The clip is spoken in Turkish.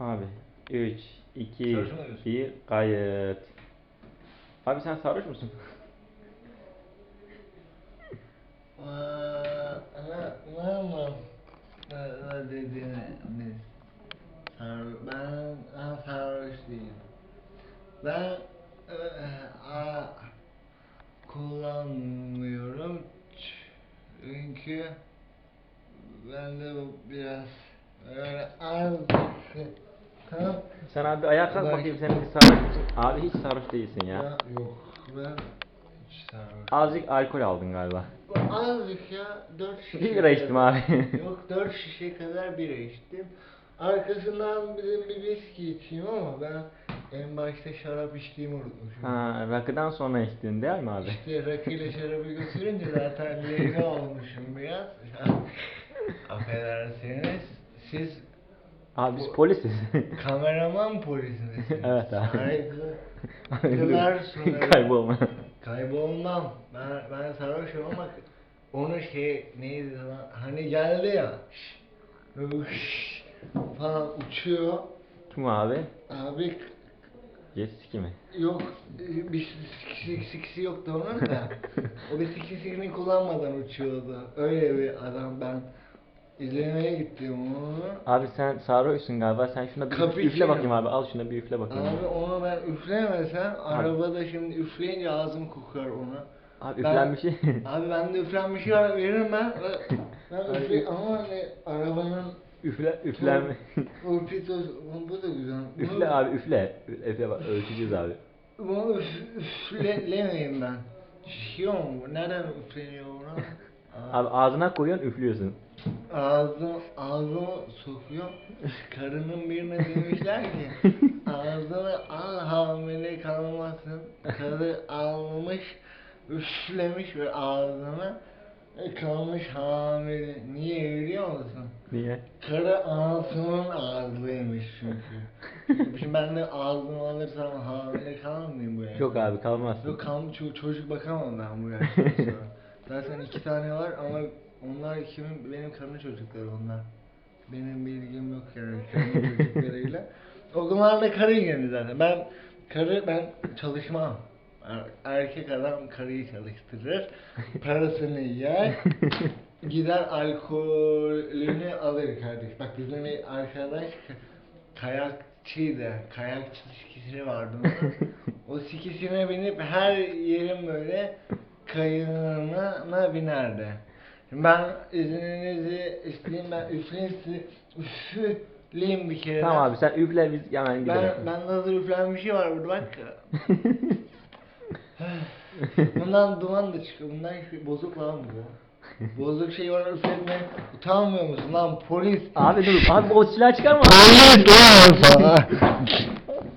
Abi 3, 2, Sarhoş mu oluyorsun? 1 kayıt. Abi sen sarhoş musun? Ne yapalım? Ne dediğini biz. Sarhoş, ben, ben sarhoş değilim. Ben e, a, kullanmıyorum çünkü bende bu biraz öyle az Tamam. Sen abi ayağa kalk bakayım sen bir sarhoş? Abi hiç sarhoş değilsin ya. Yok ben hiç sarhoş Azıcık alkol aldın galiba. Azıcık ya 4 şişe Bir bira içtim abi. Yok 4 şişe kadar bira içtim. Arkasından bir, bir viski içeyim ama ben en başta şarap içtiğimi unutmuşum. Ha, rakıdan sonra içtin değil mi abi? İşte rakı ile şarabı götürünce zaten lehine olmuşum biraz. Siz Abi biz polisiz. kameraman polis misiniz? Evet abi. Saygılar sunarım. Kaybolma. Kaybolmam. Ben ben sarhoşum ama onu şey neydi lan hani geldi ya. şş, şş falan uçuyor. Kim abi? Abi Jet ski mi? yok bir sikisi, sikisi yoktu onun da. o bir sikisini kullanmadan uçuyordu. Öyle bir adam ben izlemeye gittim onu. Abi sen sarhoşsun galiba. Sen şuna bir Cappuccino. üfle bakayım abi. Al şuna bir üfle bakayım. Abi onu ben üflemesem arabada şimdi üfleyince ağzım kokar ona. Abi Ben- üflenmiş. Abi bende üflenmiş var veririm ben. Ben üfle ama hani arabanın üfle üflenme. torpidosu bu da güzel. Bunu, üfle abi üfle. Üfle bak ölçeceğiz abi. Bunu üf, üflemeyeyim ben. Şiyor mu? Nereden üfleniyor buna? Abi ağzına koyuyorsun üflüyorsun. Ağzım, ağzımı sokuyor. Karının birine demişler ki ağzını al hamile kalmasın. Karı almış, üflemiş ve ağzını e, kalmış hamile. Niye biliyor musun? Niye? Karı anasının ağzıymış çünkü. Şimdi ben de ağzımı alırsam hamile kalmayayım bu yaşta. Yok abi kalmazsın. Yok kam ço- çocuk bakamam ben bu yaştan sonra. Zaten iki tane var ama onlar kimin benim karı çocukları onlar. Benim bilgim yok yani karı çocuklarıyla. O zaman da karı yani zaten. Ben karı ben çalışmam. Er- Erkek adam karıyı çalıştırır. Parasını yer. Gider alkolünü alır kardeş. Bak bizim bir arkadaş kayakçıydı. Kayakçı sikisini vardı o sikisine binip her yerin böyle kayığına binerdi. Ben izninizi isteyeyim ben üfleyeyim sizi üfleyeyim bir kere. Tamam abi sen üfle biz hemen gidelim. Ben, ben hazır üflenmiş bir şey var burada bak. Bundan duman da çıkıyor. Bundan hiçbir bozuk lan bu. Bozuk şey var üfletme. Utanmıyor musun lan polis? Abi dur abi o silah çıkarma. Polis lan sana.